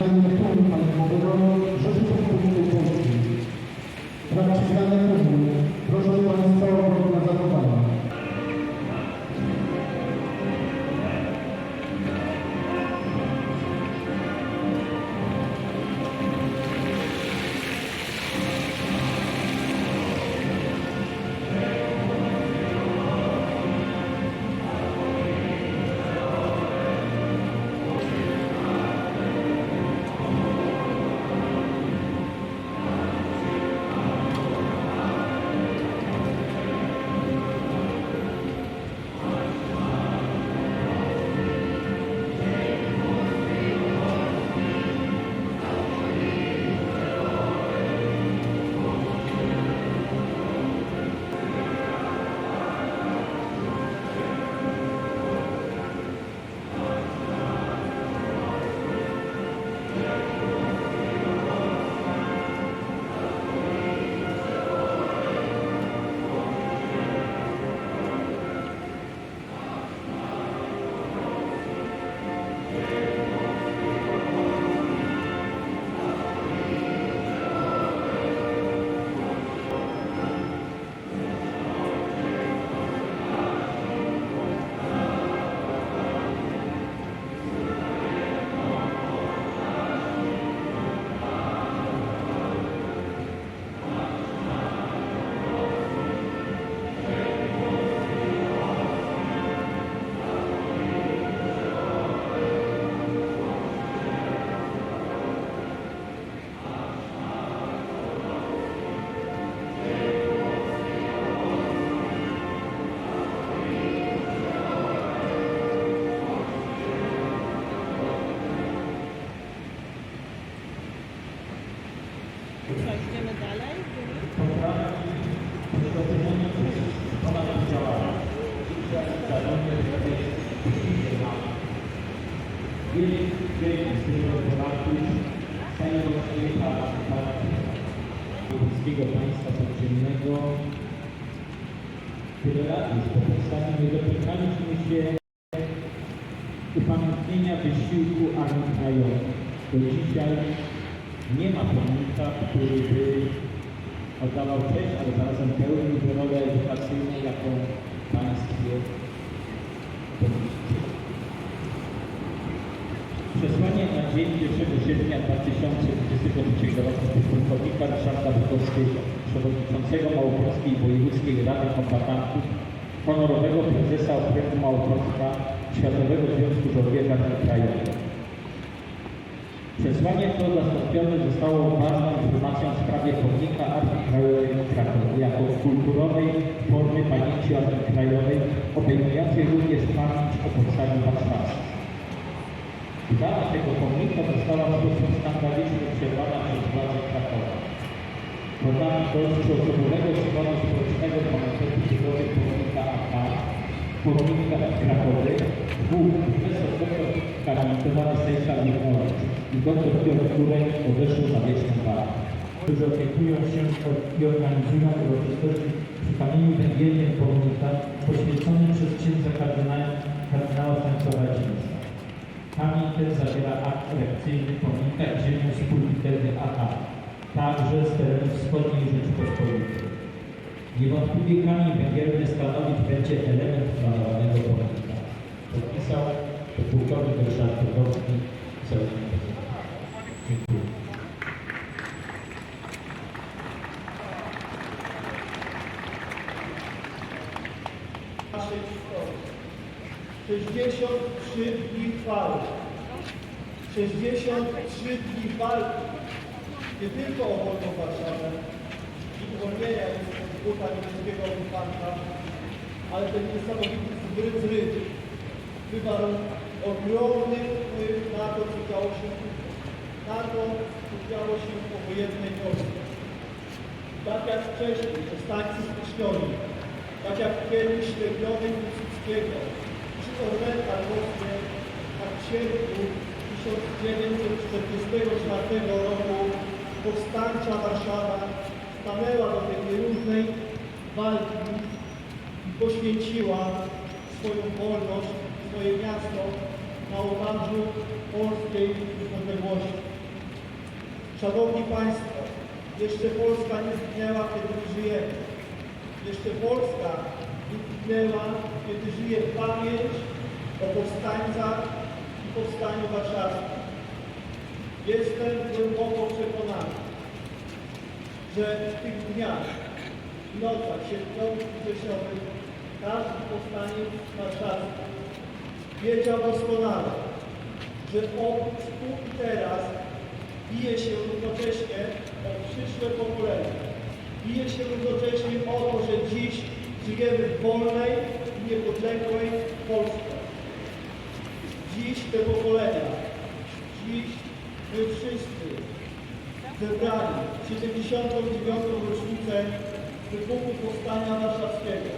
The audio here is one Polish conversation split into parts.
Naczelny Turn Państwowego Rzeczypospolitej Polskiej. W zmiany turnu proszę Państwa o godne zachowanie. Polskiego Państwa Podziemnego tyle lat już po powstaniu nie dotykaliśmy się upamiętnienia wysiłku Armii Krajowej. Do dzisiaj nie ma pomnika, który by oddawał cześć, ale zarazem pełnił rolę edukacyjną, jaką Państwie powinniście. Przesłanie na dzień 1 sierpnia 2023 roku pułkownika Ryszarda Bukowskiego, przewodniczącego Małopolskiej Wojewódzkiej Rady Kombatantów, honorowego prezesa okręgu Małopolska Światowego Związku Żołnierza Krajowego. Przesłanie to zastąpione zostało ważną informacją w sprawie pomnika Armii Krajowej w Krakowie jako kulturowej formy pamięci Armii Krajowej obejmującej również pamięć o powstaniu warszawskim. Budowa tego pomnika została w sposób skandaliczny przerwana przez władze Krakowa. Podano do osobowego składu społecznego komitetu budowy pomnika AK, pomnika w dwóch profesor doktor habilitowany Sejsa Michałowicz i doktor Piotr Kurek odeszło na wieczną walkę. Którzy opiekują się i organizują uroczystości przy kamieniu węgielnym pomnika poświęconym przez księdza kardynała, Stanisława Dzińca. Kamień ten zawiera akt erekcyjny pomnika i ziemię wspólnotewny AA, także z terenu wschodniej Rzeczypospolitej. Niewątpliwie kamień węgielny stanowić będzie element planowanego pomnika. Podpisał pułkownik Ryszard Piotrowski, 63 dni walki, nie tylko o wolną Warszawę i uwolnienia z buta niemieckiego okupanta, ale ten niesamowity zbryt wywarł ogromny wpływ na to, co działo się na to, co działo się w powojennej Polsce. Tak jak wcześniej powstańcy styczniowi, tak jak kiedyś Legionem Piłsudskiego, czy Orleta Rosję, tak sierpniu 1944 roku powstańcza Warszawa stanęła do tej nierównej walki i poświęciła swoją wolność, swoje miasto na ołtarzu polskiej niepodległości. Szanowni Państwo, jeszcze Polska nie zginęła, kiedy my żyjemy. Jeszcze Polska nie zginęła, kiedy żyje pamięć o powstańcach powstaniu warszawskim. Jestem głęboko przekonany, że w tych dniach nocach sierpniowych i wrześniowych każdy powstaniec warszawski wiedział doskonale, że oprócz tu i teraz bije się równocześnie o przyszłe pokolenia. Bije się równocześnie o to, że dziś żyjemy w wolnej i niepodległej Polsce. Dziś te pokolenia, dziś my wszyscy zebrani w 79. rocznicę wybuchu Powstania Warszawskiego.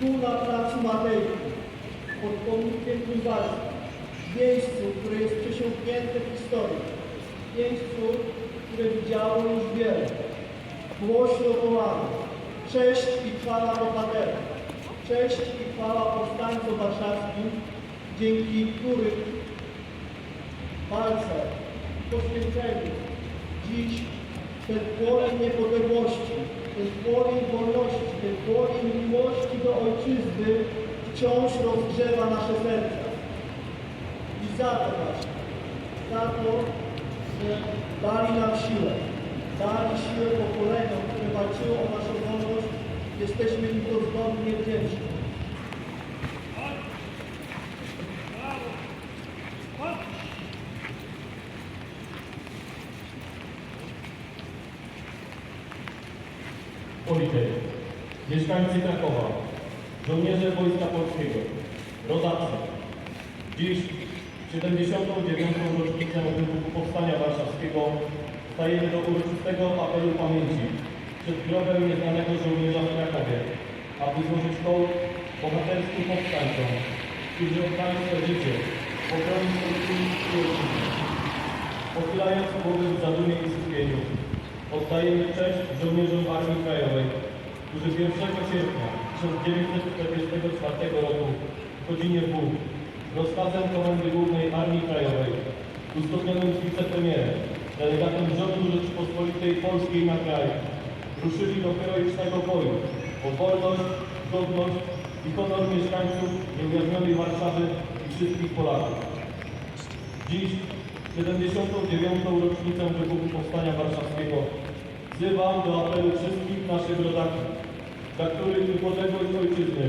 Tu na placu Matejki, pod pomnikiem Grunwaldzkim, miejscu, które jest przesiąknięte w historii, miejscu, które widziało już wiele. Głośno wołamy. Cześć i chwała bohaterom. Cześć i chwała powstańcom warszawskim, dzięki których walce, poświęceniu dziś ten płomień niepodległości, ten płomień wolności, ten płomień miłości do ojczyzny wciąż rozgrzewa nasze serca. I za to właśnie, za to, że dali nam siłę, dali siłę pokoleniom, które walczyło o naszą wolność, jesteśmy im dozgodnie wdzięczni. Mieszkańcy Krakowa, żołnierze Wojska Polskiego, rodacy. Dziś, w 79. rocznicę wybuchu Powstania Warszawskiego, stajemy do uroczystego apelu pamięci przed grobem nieznanego żołnierza w Krakowie, aby złożyć hołd bohaterskim powstańcom, którzy oddali swoje życie w obronie. Pochylając głowy w zadumie i skupieniu, oddajemy cześć żołnierzom Armii Krajowej, którzy 1 sierpnia 1944 roku w godzinie W rozkazem Komendy Głównej Armii Krajowej, uzgodnionym z wicepremierem, delegatem rządu Rzeczypospolitej Polskiej na kraj, ruszyli do heroicznego boju o wolność, godność i honor mieszkańców nieujawnionej Warszawy i wszystkich Polaków. Dziś, w 79. rocznicę wybuchu Powstania Warszawskiego, wzywam do apelu wszystkich naszych rodaków, dla których niepodległość ojczyzny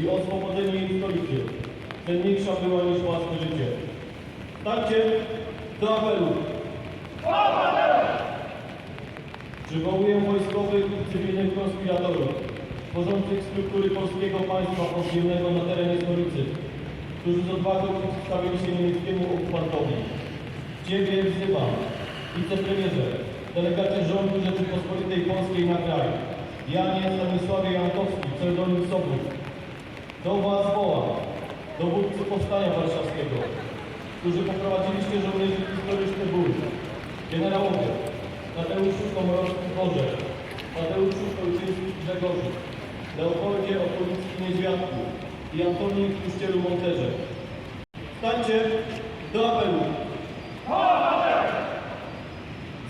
i oswobodzenie jej stolicy cenniejsza była niż własne życie. Stańcie do apelu! Przywołuję wojskowych i cywilnych konspiratorów, tworzących struktury polskiego państwa podziemnego na terenie stolicy, którzy z odwagą przeciwstawili się niemieckiemu okupantowi. Ciebie wzywam, wicepremierze, delegacie rządu Rzeczypospolitej Polskiej na kraj, Janie Stanisławie Jankowski, pseudonim Sobór. Do Was wołam, dowódcy Powstania Warszawskiego, którzy poprowadziliście żołnierzy historyczny bój. Generałowie Tadeuszu Komorowski Boże, Tadeuszu Kolczyński Grzegorzu, Leopoldzie Opolicki Niedźwiadku i Antonii Kuścielu Monterze. Stańcie do apelu!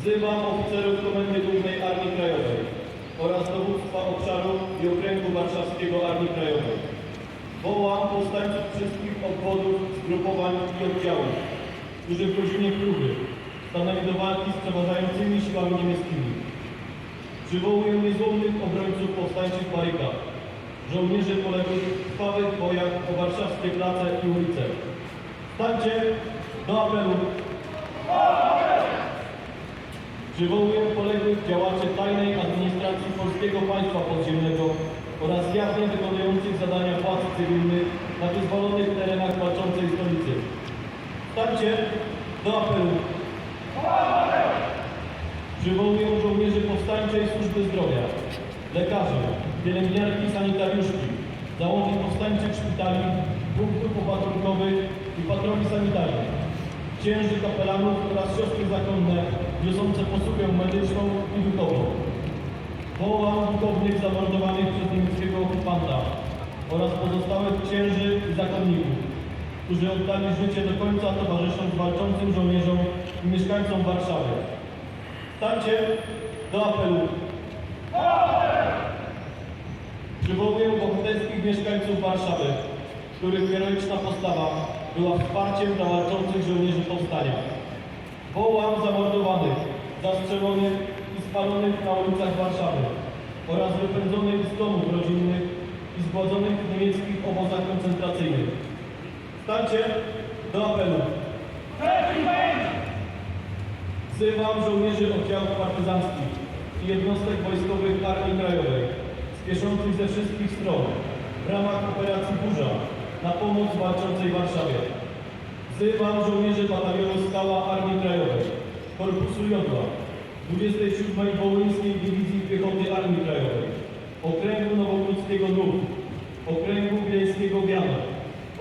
Wzywam oficerów Komendy Głównej Armii Krajowej oraz dowództwa obszaru i okręgu warszawskiego Armii Krajowej. Wołam powstańców wszystkich obwodów, zgrupowań i oddziałów, którzy w godzinie próby stanęli do walki z przeważającymi siłami niemieckimi. Przywołuję niezłomnych obrońców powstańczych barykad, żołnierzy poległych w krwawych bojach o warszawskie place i ulice. Stańcie do apelu! Przywołuję poległych działaczy tajnej administracji polskiego państwa podziemnego oraz jawnie wykonujących zadania władz cywilnych na wyzwolonych terenach walczącej stolicy. Stańcie do apelu! Przywołuję żołnierzy powstańczej służby zdrowia, lekarzy, pielęgniarki, sanitariuszki, załogi powstańczych szpitali, punktów opatrunkowych i patroli sanitarnych, księży kapelanów oraz niosące posługę medyczną i duchową. Wołam duchownych zamordowanych przez niemieckiego okupanta oraz pozostałych księży i zakonników, którzy oddali życie do końca towarzysząc walczącym żołnierzom i mieszkańcom Warszawy. Stańcie do apelu. Przywołuję bohaterskich mieszkańców Warszawy, których heroiczna postawa była wsparciem dla walczących żołnierzy powstania. Wołam zamordowanych, zastrzelonych i spalonych na ulicach Warszawy oraz wypędzonych z domów rodzinnych i zgładzonych w niemieckich obozach koncentracyjnych. Stańcie do apelu. Wzywam żołnierzy oddziałów partyzanckich i jednostek wojskowych Armii Krajowej, spieszących ze wszystkich stron w ramach operacji Burza na pomoc walczącej Warszawie. Wzywam żołnierzy batalionu Skała Armii Krajowej, Korpusu Jodła, 27. Wołyńskiej Dywizji Piechoty Armii Krajowej, Okręgu Nowogródzkiego NUR, Okręgu Wiejskiego Wiana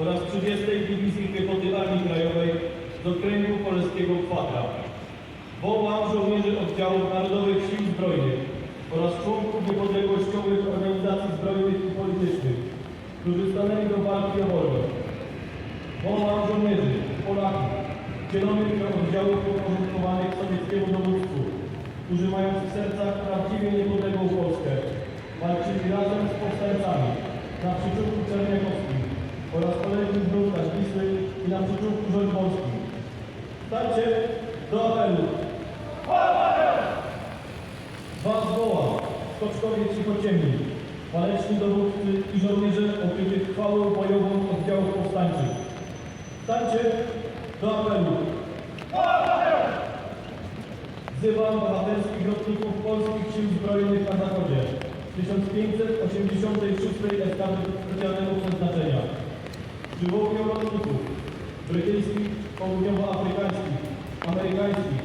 oraz 30. Dywizji Piechoty Armii Krajowej z Okręgu Polskiego Kwatra. Wołam żołnierzy oddziałów Narodowych Sił Zbrojnych oraz członków niepodległościowych organizacji zbrojnych i politycznych, którzy stanęli do walki o wolność. Wołam żołnierzy, Polaków, dzielonych do oddziałów podporządkowanych sowieckiemu dowództwu, którzy mają w sercach prawdziwie niepodległą Polskę, walczyli razem z powstańcami na przyczółku Czerniakowskim oraz kolejnych wrótkach Wisły i na przyczółku Żoliborskim. Stańcie do apelu. Was wołam, skoczkowie cichociemni, waleczni dowódcy i żołnierze okrytych chwałą bojową oddziałów powstańczych. Stańcie do apelu. Wzywam bohaterskich lotników polskich sił zbrojnych na zachodzie 1586 eskady specjalnego przeznaczenia. Przywołuję lotników brytyjskich, południowoafrykańskich, amerykańskich,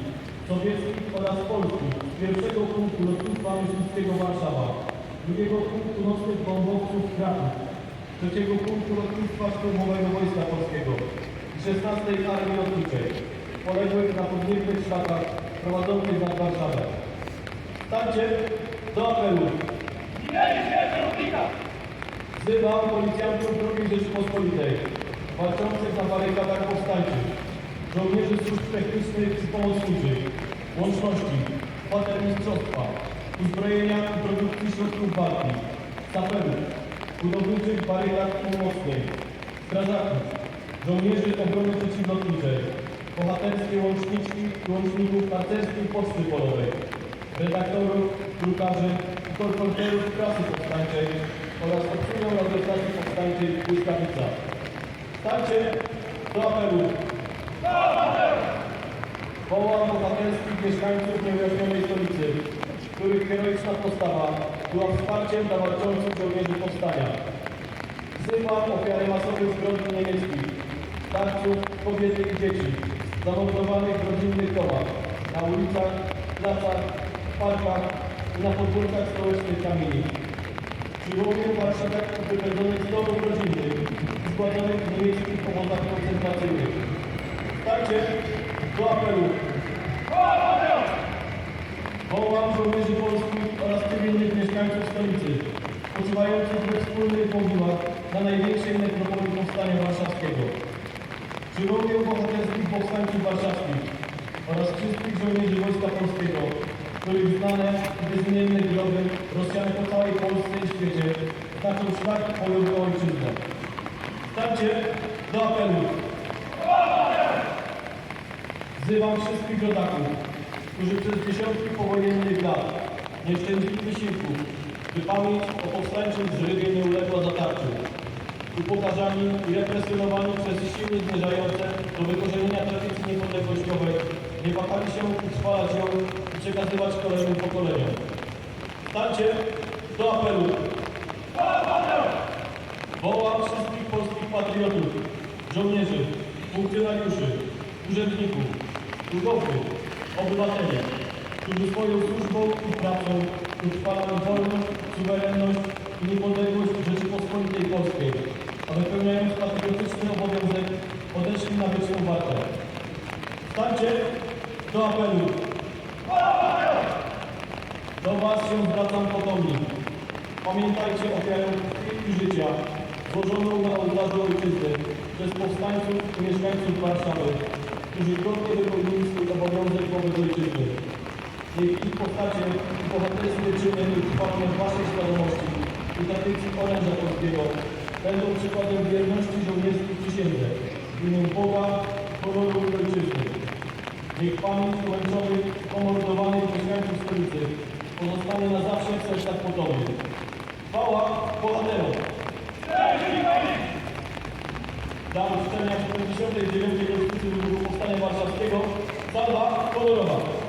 sowieckich oraz polskich z pierwszego punktu lotnictwa myśliwskiego Warszawa, drugiego punktu nocnych bombowców Kraków, trzeciego punktu lotnictwa szturmowego Wojska Polskiego 16 Armii Lotniczej, poległych na podniebnych szlakach prowadzących nad Warszawę. Stańcie do apelu. Wzywam policjantów II Rzeczypospolitej, walczących na barykadach powstańczych, żołnierzy służb technicznych i pomocniczych, łączności, patermistrzostwa, uzbrojenia i produkcji środków walki, saperów, budowniczych barykad umocnień, strażaków, żołnierzy obrony przeciwlotniczej, bohaterskie łączniczki łączników harcerskiej poczty polowej, redaktorów, drukarzy i kolporterów prasy powstańczej oraz obsługę radiostacji powstańczej Błyskawica. Stańcie do apelu. Wołam bohaterskich mieszkańców nieujaśnionej stolicy, których heroiczna postawa była wsparciem dla walczących żołnierzy powstania. Wzywam ofiary masowych zbrodni niemieckich, starców, kobiety i dzieci, zamordowanych w rodzinnych domach, na ulicach, placach, parkach i na podwórkach stołecznych kamieni. Przywołuję warszawiaków wypędzonych z domów rodzinnych składanych w niemieckich obozach koncentracyjnych. Stańcie do apelu. Wołam żołnierzy polskich oraz cywilnych mieszkańców stolicy, spoczywających we wspólnych mogiłach na największej metropolii powstania warszawskiego. Przywołuję bohaterskich powstańców warszawskich oraz wszystkich żołnierzy Wojska Polskiego, których znane i bezimienne groby rozsiane po całej Polsce i świecie znaczą szlak bojowy ojczyznę. Stańcie do apelu. Wzywam wszystkich rodaków, którzy przez dziesiątki powojennych lat nie szczędzili wysiłków, by pamięć o powstańczym zrywie nie uległa zatarciu. Upokarzani i represjonowani przez siły zmierzające do wykorzenienia tradycji niepodległościowej, nie wahali się utrwalać ją i przekazywać kolejnym pokoleniom. Stańcie do apelu. Wołam wszystkich polskich patriotów, żołnierzy, funkcjonariuszy, urzędników, ludowców, obywateli, którzy swoją służbą i pracą utrwalają wolność, suwerenność i niepodległość Rzeczypospolitej Polskiej, a wypełniając patriotyczny obowiązek odeszli na wieczną walkę. Stańcie do apelu. Do Was się zwracam potomni. Pamiętajcie ofiarę i życia złożoną na ołtarzu ojczyzny przez powstańców i mieszkańców Warszawy, którzy godnie wypełnili swój obowiązek wobec ojczyzny. Niech ich postacie i bohaterskie czyny utrwalone w waszej świadomości i tradycji oręża polskiego będą przykładem wierności żołnierskiej przysiędze w imię Boga, honoru i ojczyzny. Niech pamięć umęczonych, pomordowanych mieszkańców stolicy pozostanie na zawsze w sercach potomnych. Chwała bohaterom! Dam uczczenia 79. rocznicy Powstania Warszawskiego. Salwa kolorowa!